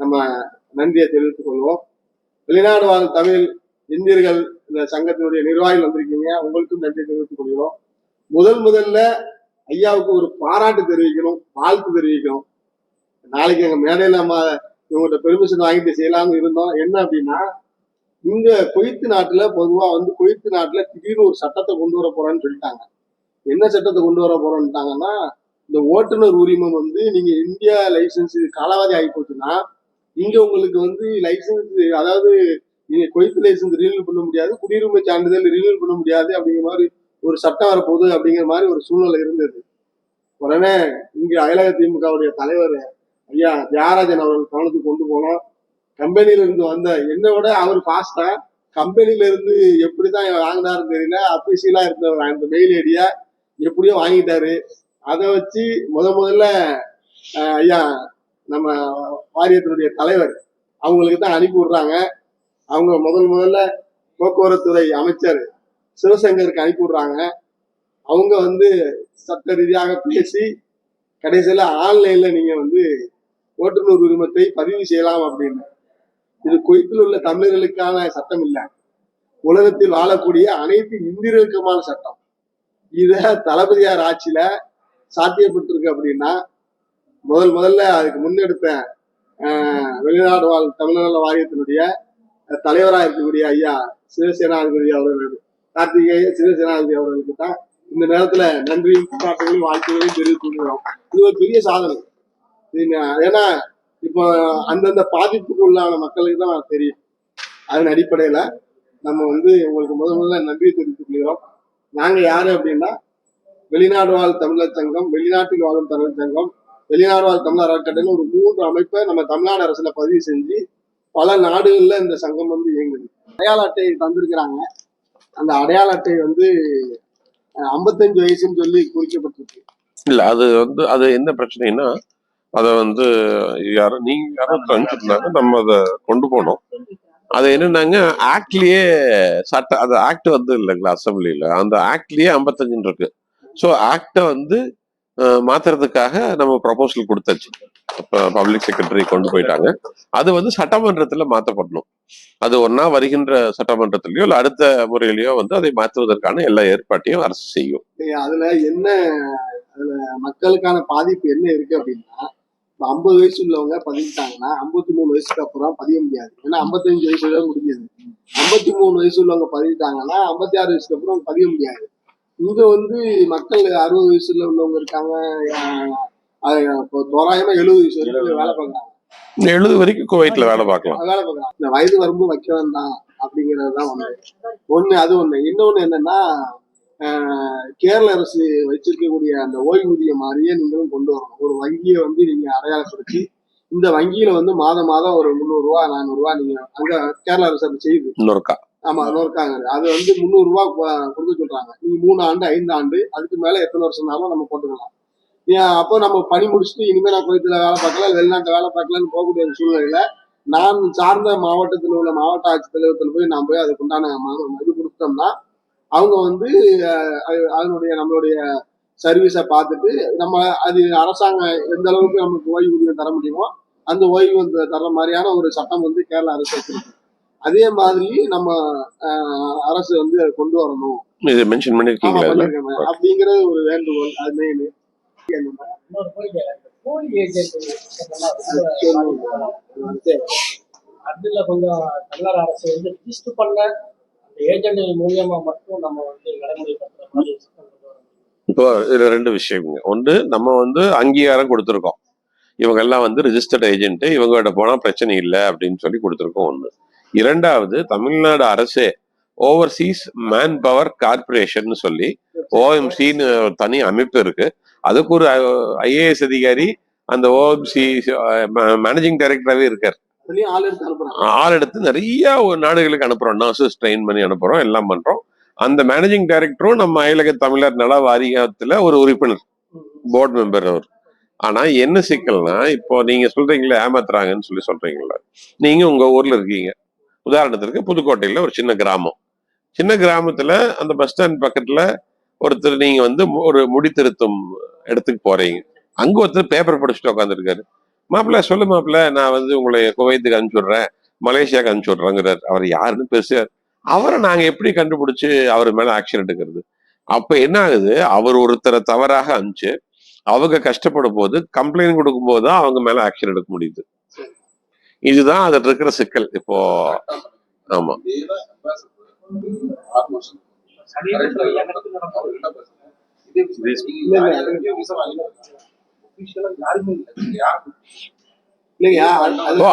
நம்ம நன்றியை தெரிவித்துக் கொள்வோம். வெளிநாடு வாழ் தமிழ் இந்தியர்கள் இந்த சங்கத்தினுடைய நிர்வாகிகள் வந்திருக்கீங்க. உங்களுக்கும் நன்றி தெரிவித்துக் கொள்கிறோம். முதல் முதல்ல ஐயாவுக்கு ஒரு பாராட்டு தெரிவிக்கணும் வாழ்த்து தெரிவிக்கணும். நாளைக்கு எங்க மேடையில நம்ம இவங்கள்ட்ட பெர்மிஷன் வாங்கிட்டு செய்யலாம்னு இருந்தோம். என்ன அப்படின்னா இங்க கொய்த்து நாட்டுல பொதுவா வந்து கொய்த்து நாட்டுல திடீர்னு ஒரு சட்டத்தை கொண்டு வர போறேன்னு சொல்லிட்டாங்க. என்ன சட்டத்தை கொண்டு வர போறோம்ட்டாங்கன்னா இந்த ஓட்டுநர் உரிமம் வந்து நீங்க இந்தியா லைசன்ஸ் காலாவதி ஆகி போச்சுன்னா இங்க உங்களுக்கு வந்து லைசன்ஸ் அதாவது நீங்க குவைத்து லைசன்ஸ் ரினியூல் பண்ண முடியாது குடியுரிமை சான்றிதழ் ரினியூல் பண்ண முடியாது அப்படிங்கிற மாதிரி ஒரு சட்டம் வரப்போகுது அப்படிங்கிற மாதிரி ஒரு சூழ்நிலை இருந்தது. உடனே இங்க அயலக திமுகவுடைய தலைவர் ஐயா தியாகராஜன் அவர்கள் கவனத்துக்கு கொண்டு போனோம் கம்பெனில இருந்து வந்த என்னை விட அவர் ஃபாஸ்டா கம்பெனில இருந்து எப்படிதான் வாங்கினாருன்னு தெரியல. அபிஷியலா இருந்த அந்த மெயில் ஐடியா எப்படியோ வாங்கிட்டாரு. அதை வச்சு முத முதல்ல ஐயா நம்ம வாரியத்தினுடைய தலைவர். அவங்களுக்கு தான் அனுப்பி விடுறாங்க. அவங்க முதல் முதல்ல போக்குவரத்துறை அமைச்சர் சிவசங்கருக்கு அனுப்பி விடுறாங்க. அவங்க வந்து சட்ட ரீதியாக பேசி கடைசியில் ஆன்லைன்ல நீங்க வந்து ஓட்டுநர் உரிமத்தை பதிவு செய்யலாம் அப்படின்னு. இது குவைத்தில் உள்ள தமிழர்களுக்கான சட்டம் இல்லை. உலகத்தில் வாழக்கூடிய அனைத்து இந்தியர்களுக்குமான சட்டம். இத தளபதியார் ஆட்சியில சாத்தியப்பட்டிருக்கு அப்படின்னா முதல் முதல்ல அதுக்கு முன்னெடுத்த வெளிநாடு வாழ் தமிழ்நல வாரியத்தினுடைய தலைவராக இருக்கக்கூடிய ஐயா சிவசேனாதிபதி அவர்கள் கார்த்திகேய சிவசேனாதிபதி அவர்களுக்கு தான் இந்த நேரத்துல நன்றியும் பாராட்டுகளையும் வாழ்த்துகளையும் தெரிவித்துக்கிறோம் இது ஒரு பெரிய சாதனை. ஏன்னா இப்போ அந்தந்த பாதிப்புக்கு உள்ளான மக்களுக்கு தான் தெரியும். அதன் அடிப்படையில நம்ம வந்து உங்களுக்கு முதல் முதல்ல நன்றி தெரிவித்துக் கொள்கிறோம். நாங்க யாரு அப்படின்னா வெளிநாடு வாழ் தமிழர் சங்கம் வெளிநாட்டில் வாழும் தமிழர் சங்கம் வெளிநாடு வாழ் தமிழர் அறக்கட்டளைன்னு ஒரு மூன்று அமைப்பை நம்ம தமிழ்நாடு அரசுல பதிவு செஞ்சு பல நாடுகள்ல இந்த சங்கம் வந்து இயங்குது. அடையாள அட்டை தந்திருக்கிறாங்க. அந்த அடையாள அட்டை வந்து ஐம்பத்தஞ்சு வயசுன்னு சொல்லி குறிக்கப்பட்டிருக்கு. இல்ல அது வந்து அது என்ன பிரச்சனைனா அதை வந்து யாரும் நீங்க யாரும் தந்துருந்தாங்க நம்ம அதை கொண்டு போனோம். அது என்னன்னாங்க ஆக்ட்லயே சட்ட அது ஆக்ட் வந்து இல்லைங்களா அசம்பிளில. அந்த ஆக்ட்லயே 55 இருக்கு. ஸோ ஆக்டை வந்து மாத்துறதுக்காக நம்ம ப்ரப்போசல் கொடுத்தாச்சு. பப்ளிக் செக்ரட்டரி கொண்டு போயிட்டாங்க. அது வந்து சட்டமன்றத்துல மாற்றப்படணும் அது ஒன்னா வருகின்ற சட்டமன்றத்திலயோ இல்ல அடுத்த முறையிலயோ வந்து அதை மாற்றுவதற்கான எல்லா ஏற்பாட்டையும் அரசு செய்யும். அதுல என்ன அதுல மக்களுக்கான பாதிப்பு என்ன இருக்கு அப்படின்னா இப்போ ஐம்பது வயசு உள்ளவங்க பதிவிட்டாங்கன்னா ஐம்பத்தி மூணு வயசுக்கு அப்புறம் பதிய முடியாது. ஏன்னா ஐம்பத்தஞ்சு வயசுல முடிஞ்சது. ஐம்பத்தி மூணு வயசு உள்ளவங்க பதிவிட்டாங்கன்னா ஐம்பத்தி ஆறு வயசுக்கு அப்புறம் பதிய முடியாது. இங்க வந்து மக்கள் அறுபது வயசுல உள்ளவங்க இருக்காங்க. அது தோராயமா எழுபது வயசு வரைக்கும் வேலை பார்க்குறாங்க. எழுபது வரைக்கும் குவைத்துல வேலை பார்க்கலாம். வேலை பார்க்கலாம் இந்த வயது வரம்பு வைக்க வேண்டாம் அப்படிங்கிறது தான் ஒண்ணு. ஒண்ணு அது ஒண்ணு. இன்னொன்னு என்னன்னா கேரள அரசு வச்சிருக்கக்கூடிய அந்த ஓய்வூதியம் மாதிரியே நீங்களும் கொண்டு வரணும். ஒரு வங்கியை வந்து நீங்க அடையாளப்படுத்தி இந்த வங்கியில வந்து மாதம் மாதம் ஒரு முந்நூறு ரூபா நானூறு ரூபா நீங்க அங்க கேரள அரசு அப்படி செய்யுது. இன்னொருக்கா ஆமா இருக்காங்க அது வந்து முந்நூறு ரூபா கொடுக்க சொல்றாங்க. நீங்க மூணு ஆண்டு ஐந்து ஆண்டு அதுக்கு மேல எத்தனை வருஷம்னாலும் நம்ம போட்டுக்கலாம். ஏன் அப்போ நம்ம பணி முடிச்சுட்டு இனிமே நான் குவைத்துல வேலை பார்க்கல வெளிநாட்டு வேலை பார்க்கலன்னு போகக்கூடிய ஒரு சூழ்நிலையில நான் சார்ந்த மாவட்டத்தில் உள்ள மாவட்ட ஆட்சித்தலைவரத்தில் போய் நான் போய் அதுக்கு உண்டான இது கொடுத்தோம்னா அவங்க வந்து அது- அதனுடைய நம்மளுடைய சர்வீஸை பார்த்துட்டு நம்ம அது அரசாங்கம் எந்த அளவுக்கு நமக்கு ஓய்வூதியம் தர முடியுமோ அந்த ஓய்வூதியம் தர மாதிரியான ஒரு சட்டம் வந்து கேரள அரசு வச்சிருக்கு. அதே மாதிரி நம்ம அரசு வந்து அதை கொண்டு வரணும். இது மென்ஷன் பண்ணிருக்கீங்களா அப்படிங்கிறது ஒரு வேண்டுகோள். அது மெயின் அதுல கொஞ்சம் தமிழக அரசு வந்து ரிஜிஸ்டர் பண்ண அந்த ஏஜென்ட் மூலியமா மட்டும் நம்ம வந்து நடைமுறைப்படுத்துற மாதிரி. இப்போ இதுல ரெண்டு விஷயங்க. ஒன்று நம்ம வந்து அங்கீகாரம் கொடுத்துருக்கோம். இவங்க எல்லாம் வந்து ரிஜிஸ்டர்ட் ஏஜென்ட் இவங்ககிட்ட போனா பிரச்சனை இல்லை அப்படின்னு சொல்லி கொடுத்துருக்கோம் ஒன்று இரண்டாவது தமிழ்நாடு அரசே ஓவர்சீஸ் மேன் பவர் கார்பரேஷன் சொல்லி ஓஎம்சின்னு தனி அமைப்பு இருக்கு. அதுக்கு ஒரு ஐஏஎஸ் அதிகாரி அந்த ஓஎம்சி மேனேஜிங் டைரக்டராகவே இருக்கார். ஆள் எடுத்து நிறைய நாடுகளுக்கு அனுப்புறோம். நர்சஸ் ட்ரெயின் பண்ணி அனுப்புறோம். எல்லாம் பண்றோம். அந்த மேனேஜிங் டைரக்டரும் நம்ம அயலக தமிழர் நல வாரியத்துல ஒரு உறுப்பினர் போர்டு மெம்பர் அவர். ஆனா என்ன சிக்கல்னா இப்போ நீங்க சொல்றீங்களே ஏமாத்துறாங்கன்னு சொல்லி சொல்றீங்களா நீங்க உங்க ஊர்ல இருக்கீங்க. உதாரணத்திற்கு புதுக்கோட்டையில ஒரு சின்ன கிராமம். சின்ன கிராமத்துல அந்த பஸ் ஸ்டாண்ட் பக்கத்துல ஒருத்தர் நீங்க வந்து ஒரு முடி திருத்தும் இடத்துக்கு போறீங்க. அங்க ஒருத்தர் பேப்பர் படிச்சுட்டு உட்காந்துருக்காரு மாப்பிள்ள சொல்லு மாப்பிள்ள நான் வந்து உங்களை குவைத்துக்கு அனுப்பிச்சுடுறேன். மலேசியாவுக்கு அனுப்பிச்சுடுறேங்கிறார். அவர் யாருன்னு பெருசு அவரை நாங்க எப்படி கண்டுபிடிச்சி அவர் மேல ஆக்ஷன் எடுக்கிறது? அப்ப என்ன ஆகுது? அவர் ஒருத்தரை தவறாக அனுப்பிச்சு அவங்க கஷ்டப்படும் போது கம்ப்ளைண்ட் கொடுக்கும் போது தான் அவங்க மேல ஆக்ஷன் எடுக்க முடியுது. இதுதான் அதில் இருக்கிற சிக்கல். இப்போ ஆமா.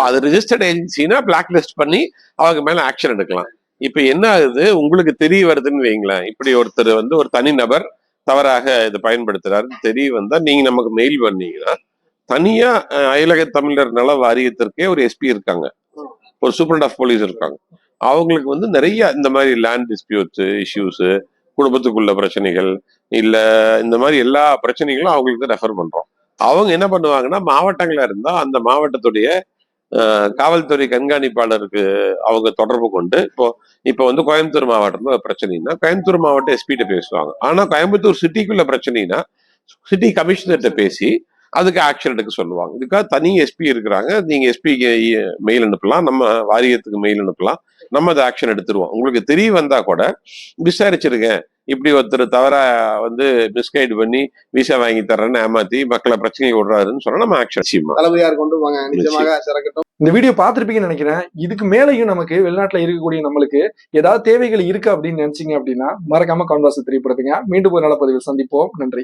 அது- ரிஜிஸ்டர்ட் ஏஜென்சினா பிளாக் லிஸ்ட் பண்ணி அவங்க மேல ஆக்ஷன் எடுக்கலாம். இப்ப என்ன ஆகுது? உங்களுக்கு தெரிய வருதுன்னு வைங்களேன். இப்படி ஒருத்தர் வந்து ஒரு தனிநபர் தவறாக இதை பயன்படுத்துறாரு தெரிய வந்தா நீங்க நமக்கு மெயில் பண்ணீங்கன்னா தனியா அயலக தமிழர் நல வாரியத்திற்கே ஒரு எஸ்பி இருக்காங்க. ஒரு சூப்பரண்ட் ஆஃப் போலீஸ் இருக்காங்க. அவங்களுக்கு வந்து நிறைய இந்த மாதிரி லேண்ட் டிஸ்பியூட்ஸ் இஷ்யூஸ் குடும்பத்துக்குள்ள பிரச்சனைகள் இல்ல இந்த மாதிரி எல்லா பிரச்சனைகளும் அவங்களுக்கு ரெஃபர் பண்றோம். அவங்க என்ன பண்ணுவாங்கன்னா மாவட்டங்களா இருந்தா அந்த மாவட்டத்துடைய காவல்துறை கண்காணிப்பாளருக்கு அவங்க தொடர்பு கொண்டு இப்போ இப்போ வந்து கோயம்புத்தூர் மாவட்டத்தில் ஒரு பிரச்சனைனா கோயம்புத்தூர் மாவட்ட எஸ்பிகிட்ட பேசுவாங்க. ஆனால் கோயம்புத்தூர் சிட்டிக்குள்ள பிரச்சனைனா சிட்டி கமிஷனர்கிட்ட பேசி அதுக்கு ஆக்ஷன் எடுக்க சொல்லுவாங்க. இதுக்காக தனி எஸ்பி இருக்கிறாங்க. நீங்க எஸ்பிக்கு மெயில் அனுப்பலாம். நம்ம வாரியத்துக்கு மெயில் அனுப்பலாம். நம்ம அதை ஆக்ஷன் எடுத்துருவோம். உங்களுக்கு தெரிய வந்தா கூட விசாரிச்சிருக்கேன் இப்படி ஒருத்தர் தவறா வந்து மிஸ்கைட் பண்ணி விசா வாங்கி தர்றேன்னு ஏமாத்தி மக்களை பிரச்சனை விடுறாருன்னு சொன்னா நம்ம ஆக்ஷன் செய்யுமா தளபதியார் கொண்டு வாங்க நிச்சயமாக சிறக்கட்டும். இந்த வீடியோ பார்த்திருப்பீங்கன்னு நினைக்கிறேன். இதுக்கு மேலேயும் நமக்கு வெளிநாட்டுல இருக்கக்கூடிய நம்மளுக்கு ஏதாவது தேவைகள் இருக்கு அப்படின்னு நினைச்சீங்க அப்படின்னா மறக்காம கான்வாஸ் தெரியப்படுத்துங்க மீண்டும் ஒரு நல்ல பதிவில் சந்திப்போம். நன்றி.